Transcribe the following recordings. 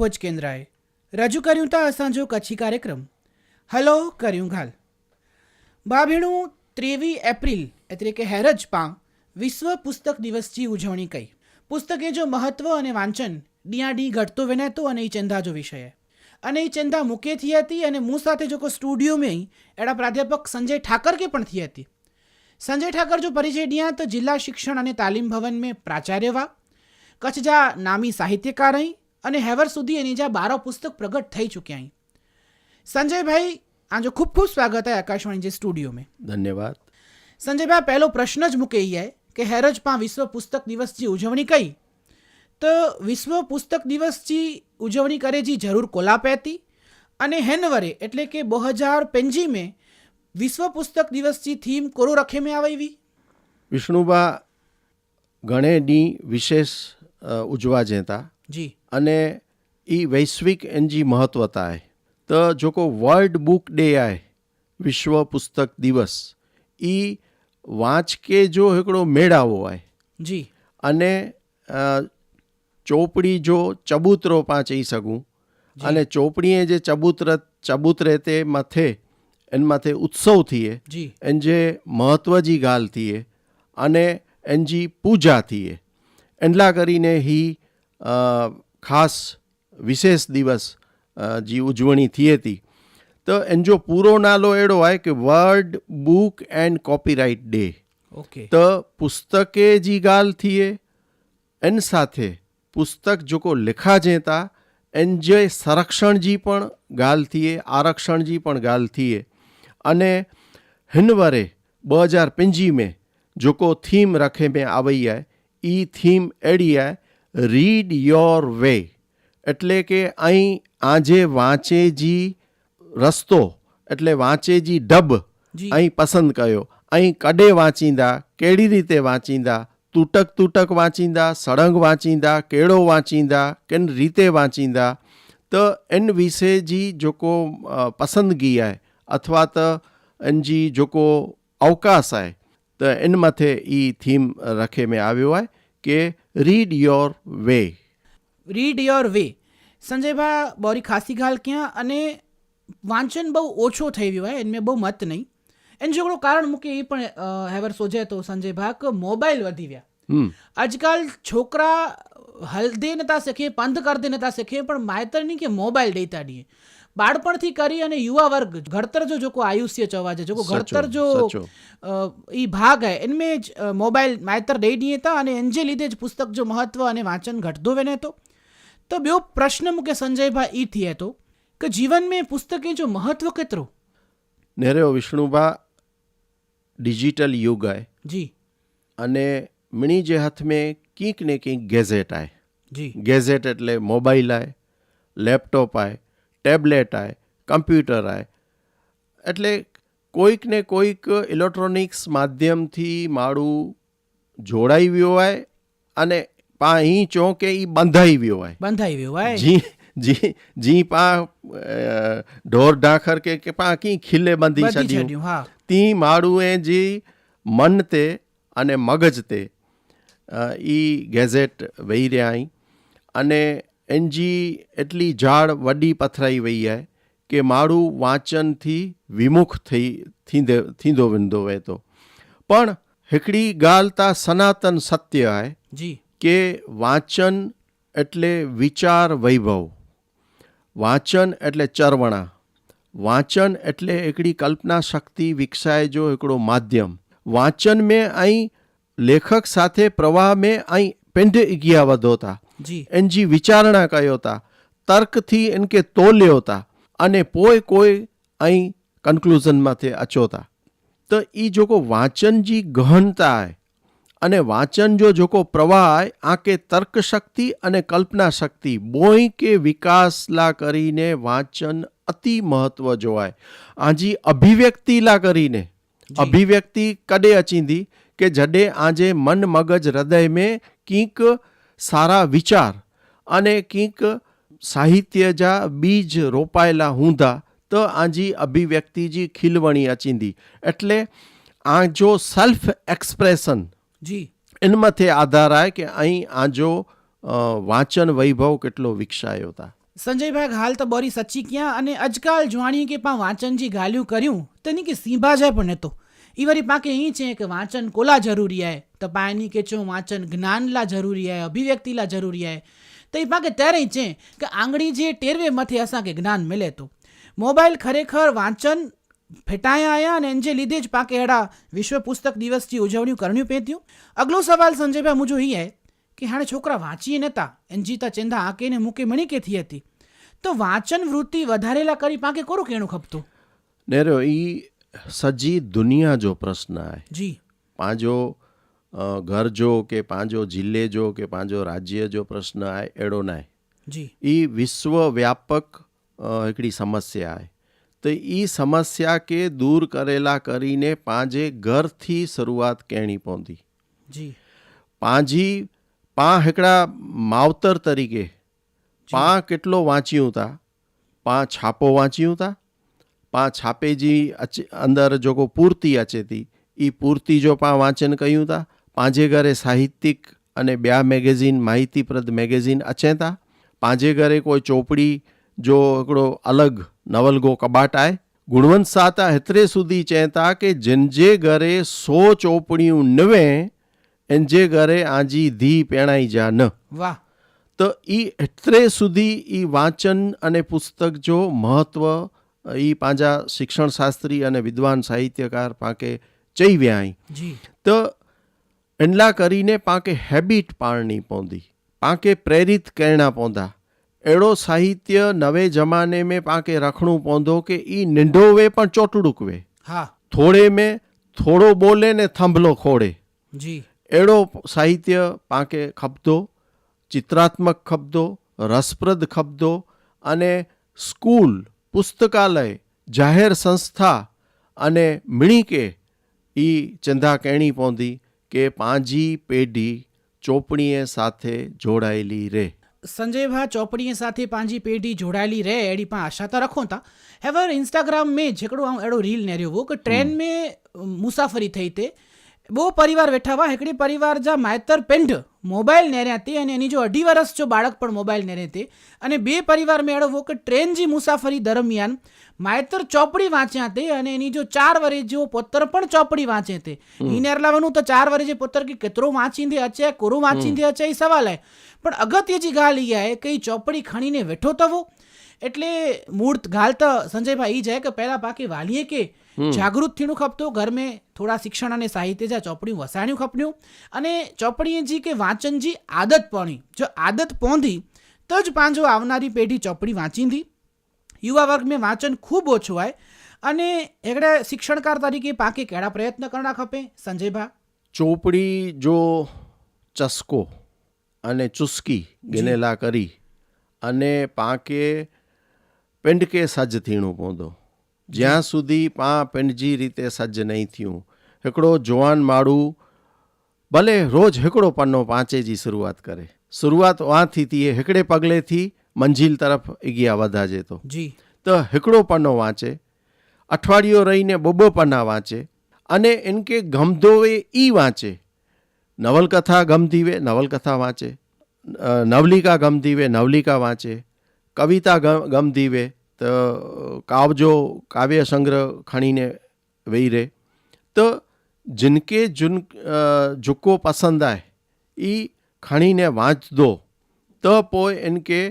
આકાશવાણી જો હિભોજ કેન્દ્રાએ રજૂ કર્યું તા અસાંજો કચ્છી કાર્યક્રમ હલો કર્યું ઘાલ ભાભીણું ત્રેવી એપ્રિલ એટલે કે હેરજ પાંગ વિશ્વ પુસ્તક દિવસની ઉજવણી કઈ પુસ્તકે જો મહત્વ અને વાંચન ડીયાડી ઘટતો વિનાતો અને એ ચંદાજો વિષય અને એ ચંદા મુકે થઈ હતી અને હું સાથે જો કોઈ સ્ટુડિયો में એડા પ્રાધ્યાપક સંજય ઠાકર કે પણ થઈ હતી સંજય ઠાકર જો પરિચય ડિયા તો જિલ્લા શિક્ષણ અને તાલીમ ભવન में प्राचार्य हुआ કચ્છ જા નામી સાહિત્યકાર અહીં અને હેવર સુધી એની જ્યાં બારો પુસ્તક પ્રગટ થઈ ચૂક્યા અહીં. સંજયભાઈ આજો ખૂબ ખૂબ સ્વાગત है આકાશવાણી જે સ્ટુડિયો મેં. ધન્યવાદ. સંજયભાઈ પહેલો પ્રશ્ન જ મૂકે એ કે હેરજમાં વિશ્વ પુસ્તક દિવસની ઉજવણી કઈ? તો વિશ્વ પુસ્તક દિવસની ઉજવણી કરે જે જરૂર કોલાપે હતી અને હેનવરે એટલે કે બે હજાર પેન્જીમે વિશ્વ પુસ્તક દિવસની થીમ કોરો રખે મેં આવી વિષ્ણુબા ઘણેની વિશેષ ઉજવા જતા. જી. અને એ વૈશ્વિક એનજી મહત્વતા આહે તો જોકો વર્લ્ડ બુક ડે આહે વિશ્વ પુસ્તક દિવસ. એ વાંચકે જો હિकिड़ो મેળાવો આહે જી. અને ચોપડી જો ચબૂતરો પાંચી શકું અને ચોપડીએ જે ચબૂતર ચબૂતરે તે માથે એન માથે ઉત્સવ થઈએ એન જે મહત્વજી ગાલ થઈએ અને એનજી પૂજા થઈએ એટલા કરીને હી ખાસ વિશેષ દિવસ જે ઉજવણી થઈ હતી. તો એનો પૂરો નાલો એડો હોય કે word book and copyright day. Okay. તો પુસ્તકે જી ગાલ થીએ એન સાથે પુસ્તક જોકો લેખા જેતા એન જે સંરક્ષણજી પણ ગાલ થીએ આરક્ષણજી પણ ગાલ થીએ. અને હિનવરે બ હજાર પિંજી મેં જોકો થીમ રખે મેં આવૈયા એ થીમ એડી આય રીડ યોર વે એટલે કે અહીં આજે વાંચેજી રસ્તો એટલે વાંચેજી ડબ અહીં પસંદ કયો અહીં કડે વાંચીંદા કેડી રીતે વાંચીંદા તૂટક તૂટક વાંચીંદા સળંગ વાંચીંદા કેળો વાંચીંદા કેન રીતે વાંચીંદા. તો એન વિશે જી જોકો પસંદગી આય અથવા તો એનજી જોકો અવકાશ આય. તો એન માથે એ થીમ રખે મેં આવ્યો આય કે read your way read your way સંજયભા બોરી ખાસી ગાલ ક્યાં? અને વાંચન બહુ ઓછો થઈ ગયો હે એમને બહુ મત નહીં. એને જેકડો કારણ મૂકે એ પણ હેવર સોજે તો સંજયભા કે મોબાઈલ વધી ગયા આજકાલ છોકરા હલદે નતા શીખે પંધ કરદે નતા શીખે પણ માયતર નહીં કે મોબાઈલ દેતા નહીં. બાળપણથી કરી અને યુવા વર્ગ ઘડતર જો જોકો આયુષ્ય ચવા છે જોકો ઘડતર જો ઈ ભાગ હે એનમે જ મોબાઈલ માયતર દઈ દીએ તા અને એનજે લીધે જ પુસ્તક જો મહત્વ અને વાંચન ઘટતો વેને તો. તો બેઓ પ્રશ્ન મૂકે સંજયભાઈ ઈ થી હતો કે જીવન મેં પુસ્તકે જો મહત્વ કેટલો નેરેઓ વિષ્ણુભા डिजिटल युग है जी અને મણી જે હાથ મેં કંઈક ને કંઈક ગેઝેટ આય. જી. ગેઝેટ એટલે મોબાઈલ આય લેપટોપ આય ટેબ્લેટ આવે કમ્પ્યુટર આવે એટલે કોઈક ને કોઈક ઇલેક્ટ્રોનિક્સ માધ્યમથી માળું જોડાઈ ગયું હોય અને પા અહીં ચોકે એ બંધાઈ ગયું હોય બંધાઈ ગયું હોય જી જી જી પા ઢોર ઢાખર કે કે પા કી ખીલે બંધી છડ્યું હા. તી માળું એ જી મન તે અને મગજ તે ઈ ગેઝેટ વહી રહ્યા અહીં અને એનજી એટલી ઝાડ વડી પથરાઈ વહી જાય કે મારું વાંચનથી વિમુખ થઈ થીંધો વિંધો વહેતો. પણ હિકડી ગાલતા સનાતન સત્ય આય જી. કે વાંચન એટલે વિચાર વૈભવ. વાંચન એટલે ચરવણા. વાંચન એટલે એકડી કલ્પના શક્તિ વિકસાય જો એકડો માધ્યમ. વાંચન મેં અહીં લેખક સાથે પ્રવાહ મેં અહીં પેંડ ગયા વધોતા. એન જી વિચારણા કયો હતા તર્કથી એન કે તોલ્યો હતા અને પોય કોઈ અહીં કન્ક્લુઝનમાંથી અચોતા. તો એ જોકો વાંચનજી ગહનતા અને વાંચન જો જોકો પ્રવાહ આંકે તર્ક શક્તિ અને કલ્પના શક્તિ બોય કે વિકાસલા કરીને વાંચન અતિ મહત્વ જોવાય. આજી અભિવ્યક્તિલા કરીને અભિવ્યક્તિ કડે અચીંદી કે જડે આજે મન મગજ હૃદય મેં કંઈક સારા વિચાર અને કંઈક સાહિત્ય જા બીજ રોપાયેલા ઊંધા તો આજી અભિવ્યક્તિજી ખીલવણી અચીંદી એટલે આ જો સેલ્ફ એક્સપ્રેશન જી એનમાંથી આધાર આવે કે અહીં આજો વાંચન વૈભવ કેટલો વિકસાયો હતા સંજયભાઈ હાલ તો બોરી સચ્ચી ક્યાં અને અજકાલ જ્વાણી કે પા વાંચન જે ગાલ્યું કર્યું તેની કે સીંભા જાય પણ હતો ಇವರಿ ಪಾಕೆ ಈಚೆ કે વાંચન કોલા જરૂરી હે તપાયની કે ચો વાંચન જ્ઞાનલા જરૂરી હે અભિવ્યક્તિલા જરૂરી હે તો એ પાકે ત્યારે છે કે આંગળી જે ટેરવેમાંથી અસાંકે જ્ઞાન મળે તો. મોબાઈલ ખરેખર વાંચન ફેટાયા આવ્યા અને એને લીધે જ પાકે હેડા વિશ્વ પુસ્તક દિવસની ઉજવણી કરણી પેત્યું. અગલો સવાલ સંજયભાઈ મુજો એ હે કે હાણે છોકરા વાંચીએ નહોતા એને જીતા ચેંધા આંકીને મૂકે મણી કેથી હતી. તો વાંચન વૃત્તિ વધારેલા કરી પાકે કોરું કેણું ખપતું? નેરો ઈ सॼी दुनिया जो प्रश्न आहे जी पंहिंजो घर जो के पंहिंजो ज़िले जो के पंहिंजो राज्य जो प्रश्न आहे अहिड़ो न आहे जी ई विश्व व्यापक हिकिड़ी समस्या आहे તો એ સમસ્યા કે દૂર કરેલા કરીને પાંજે ઘરથી શરૂઆત કહેણી પહોંતી જી પાંજી પા હિકડા માવતર તરીકે પા કેટલો વાંચ્યું હતા પા છાપો વાંચ્યું હતા પા છાપેજી અંદર જોકો પૂર્તિ અચેતી એ પૂર્તિ જો પા વાંચન કહ્યું તા? પાંજે ઘરે સાહિત્યિક અને બ્યા મેગેઝિન માહિતીપ્રદ મેગેઝિન અચેતા. પાંજે ઘરે કોઈ ચોપડી જો હિકड़ो અલગ નવલગો કબાટ આય ગુણવંત સાતા હેતરે સુધી ચહેતા કે જનજે ઘરે સો ચોપડિયું નવે એનજે ઘરે આજી ધી પેણાઈ જા ન. વાહ. તો એ હેતરે સુધી એ વાંચન અને પુસ્તક જો મહત્વ એ પાંજા શિક્ષણશાસ્ત્રી અને વિદ્વાન સાહિત્યકાર પાંકે ચઈ વ્યાય. તો એંડલા કરીને પાંકે હેબિટ પાળણી પોંધી પાંકે પ્રેરિત કેરણા પોંધા. એડો સાહિત્ય નવે જમાને મેં પાંકે રખણું પોંધો કે એ નિંઢોવે પણ ચોટડુકવે હા. થોડે મેં થોડો બોલે ને થંભલો ખોડે. જી. એડો સાહિત્ય પાંકે ખપતો ચિત્રાત્મક ખપતો રસપ્રદ ખપતો અને સ્કૂલ પુસ્તકાલય જાહેર સંસ્થા અને મિણીકે એ ચંદા કેણી પહોંધી કે પાંજી પેઢી ચોપડીએ સાથે જોડાયેલી રહે સંજયભા ચોપડીએ સાથે પાંજી પેઢી જોડાયેली रहे अहिड़ी पाण आशा था रखूं था हैवर इंस्टाग्राम में जेकॾो ऐं अहिड़ो रील न रहियो हो की ट्रेन में मुसाफ़िरी थी બહુ પરિવાર બેઠાવા હેકડી પરિવાર જા માયતર પેંઢ મોબાઈલ નેર્યાતી અને એની જો અઢી વર્ષ જો બાળક પણ મોબાઈલ નેરેતી અને બે પરિવાર મેળવવો કે ટ્રેનજી મુસાફરી દરમિયાન માયતર ચોપડી વાંચ્યા તે અને એની જો ચાર વરે જેવો પોતર પણ ચોપડી વાંચે તે. ઇનેરલાવાનું તો ચાર વરે જે પોતર કે કેતરો વાંચીને અચે કોરો વાંચીને અચે એ સવાલ. હે પણ અગત્ય જે ગાલ ઈ કે ચોપડી ખણીને વેઠો તવો. એટલે મૂળ ગાલ તો સંજયભાઈ એ જાય કે પહેલાં બાકી વાલીએ કે જાગૃત થીણું ખપતો ઘર મેં થોડા શિક્ષણ અને સાહિત્ય જા ચોપડીયું વસાણ્યું ખપણ્યું અને ચોપડીએજી કે વાંચનજી આદત પોણી. જો આદત પોંધી તો જ પાંજો આવનારી પેઢી ચોપડી વાંચીંધી. યુવા વર્ગ મેં વાંચન ખૂબ ઓછું હોય. અને એકડે શિક્ષણકાર તરીકે પાકે કેળા પ્રયત્ન કરના ખપે સંજયભા ચોપડી જો ચસ્કો અને ચુસ્કી ગિનેલા કરી અને પાંકે પેંડકે સજ થીણું પોંધો. જ્યાં સુધી પા પિંડજી રીતે સજ્જ નહીં થયું हिकिड़ो जवान माण्हू भले रोज़ हिकिड़ो पनो पांचे जी शुरूआत करे शुरूआत उहा थी थिए हिकिड़े पगले थी मंजिल तरफ़ अॻियां वधाइजे थो જી त हिकिड़ो पनो वांचे અઠવાડિયો રહીને બબો પન્ના વાંચે અને ઇનકે ગમતો વે ઈ વાંચે નવલકથા ગમતી વે નવલકથા વાંચે અ, નવલિકા ગમતી વે નવલિકા વાંચે કવિતા ગ- ગમતી વે તો કાવજો કાવ્ય સંગ્રહ ખણીને વહી રહે તો જિનકે જુન ઝુકો પસંદ આય એ ખણીને વાંચ દો. તો પોઈ એનકે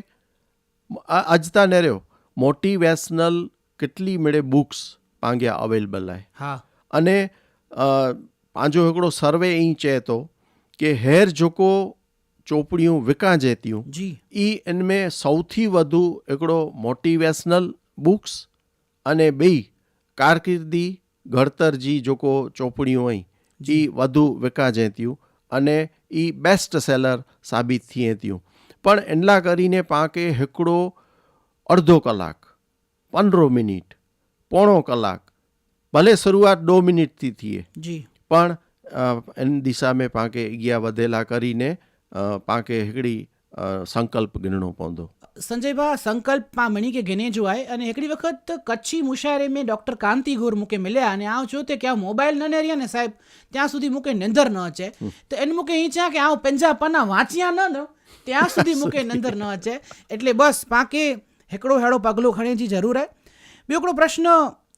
આજતા ને રહ્યો મોટિવેશનલ કેટલી મેળે બુક્સ પાંગ્યા અવેલેબલ આય. હા. અને પાંજો હિકડો સર્વે અહીં ચે તો કે હેર ઝુકો ચોपड़ियूं विकाजे थियूं जी ई इनमें સૌથી વધુ હિકડો મોટિવેશનલ બુક્સ અને બે કારકિર્દી ઘડતર જી જોકો ચોપડિયું હોય જી. વધુ વિકાજે થયું અને એ બેસ્ટ સેલર સાબિત થઈએ થયું પણ એટલા કરીને પાંકે હિકડો અડધો કલાક પંદરો મિનિટ પોણો કલાક ભલે શરૂઆત દો મિનિટથી થઈએ જી. પણ એની દિશામાં પાંકે અગિયા વધેલા કરીને पाण खे हिकिड़ी अ, संकल्प गिणणो पवंदो संजय भा संकल्प मां मणी के गिने जो आहे અને हिकिड़ी વખત કચ્છી મુશાયરે में ડૉક્ટર કાંતિ ગોર મૂકે મિલ્યા અને આવ જો તે કે આ મોબાઈલ ન નેરિયા ને સાહેબ ત્યાં સુધી મૂકે નિંદર ન અચે તો એને મૂકે ઈ ચા કે આવ પંજા પન્ના વાંચ્યા ન ન ત્યાં સુધી મૂકે નિંદર ન અચે એટલે બસ પાકે हिकिड़ो अहिड़ो पगलो खणण जी ज़रूरु आहे ॿियो हिकिड़ो प्रश्न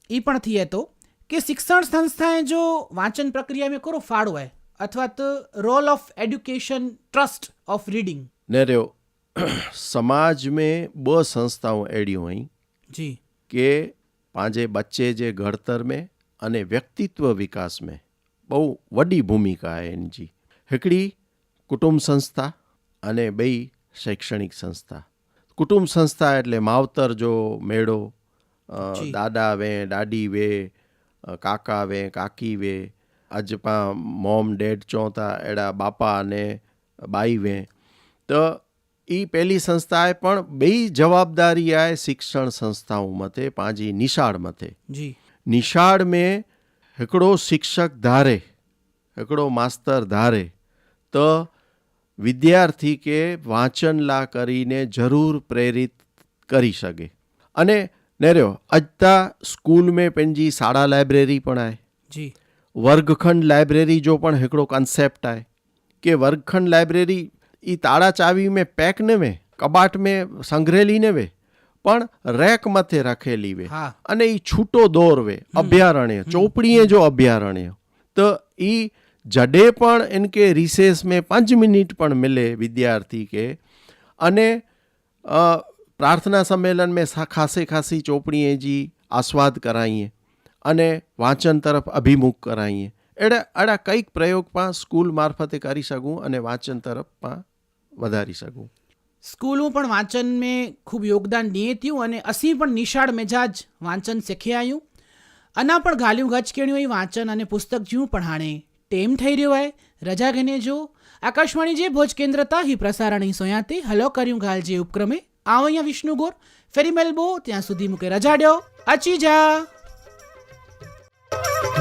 ई पण थिए थो કે શિક્ષણ સંસ્થાએ જો વાંચન પ્રક્રિયા में कहिड़ो फाड़ो आहे અથવા તો role of education trust of reading ने रहियो समाज में ॿ संस्थाऊं अहिड़ियूं आहिनि जी કે पंहिंजे बच्चे जे घड़तर में अने व्यक्तित्व विकास में બહુ વડી ભૂમિકા आहे इन जी हिकिड़ी कुटुंब संस्था અને ॿई શૈક્ષણિક સંસ્થા કુટુંબ સંસ્થા એટલે માવતર જો મેળો અ, જી. દાદા વે ડાડી વે અ, કાકા વે કાકી વે ಅಜ್ಜಪ್ಪ મોમ ડેડ ચોથા એડા બાપા અને બાઈવે તો એ પહેલી સંસ્થાએ પણ બે જવાબદારી આય શિક્ષણ સંસ્થાઓ મતે પાંજી નિશાળ મતે જી. નિશાળ में हिकिड़ो શિક્ષક ધારે हिकिड़ो માસ્તર ધારે. તો વિદ્યાર્થી કે વાંચન લા કરીને જરૂર પ્રેરિત કરી શકે. અને ને રહ્યો અજતા સ્કૂલ મેં पंहिंजी શાળા લાઇબ્રેરી પણ आहे જી. વર્ગખંડ લાઇબ્રેરી जो પણ हिकिड़ो कॉन्सेप्ट आहे કે વર્ગખંડ લાઇબ્રેરી એ તાળા ચાવી में પેક ને વે કબાટ में સંગ્રહેલી ને વે પણ રેક મથે રાખેલી વે હા અને એ છૂટો દોર વે અભયારણ્ય ચોપડીએ જો અભયારણ્ય તો એ જડે પણ એન કે રિસેસ में પાંચ મિનિટ પણ મિલે વિદ્યાર્થી કે અને અ, પ્રાર્થના સંમેલન में सा ખાસે ખાસી ચોપડીએ જી આસ્વાદ કરાઈએ અને વાંચન તરફ અભિમુખ કરાવીએ એડે આડા કંઈક પ્રયોગમાં સ્કૂલ મારફતે કરી શકું અને વાંચન તરફમાં વધારી શકું. સ્કૂલું પણ વાંચન મેં ખૂબ યોગદાન દીએ થયું અને અસી પણ નિશાળ મેજાજ વાંચન શીખી આવ્યું આના પણ ગાલ્યું ગચકેણ્યું એ વાંચન અને પુસ્તક જીવું પણ હાણે ટેમ થઈ રહ્યો હોય રજા ઘેને જો. આકાશવાણી જે ભોજ કેન્દ્ર તા હિ પ્રસારણ સોયાતે, હલો કર્યું ગાલ જે ઉપક્રમે. આવ અહીંયા વિષ્ણુ ગોર, ફેરી મેલબો, ત્યાં સુધી મૂકે રજા ડ્યો. અચી જા. Thank you.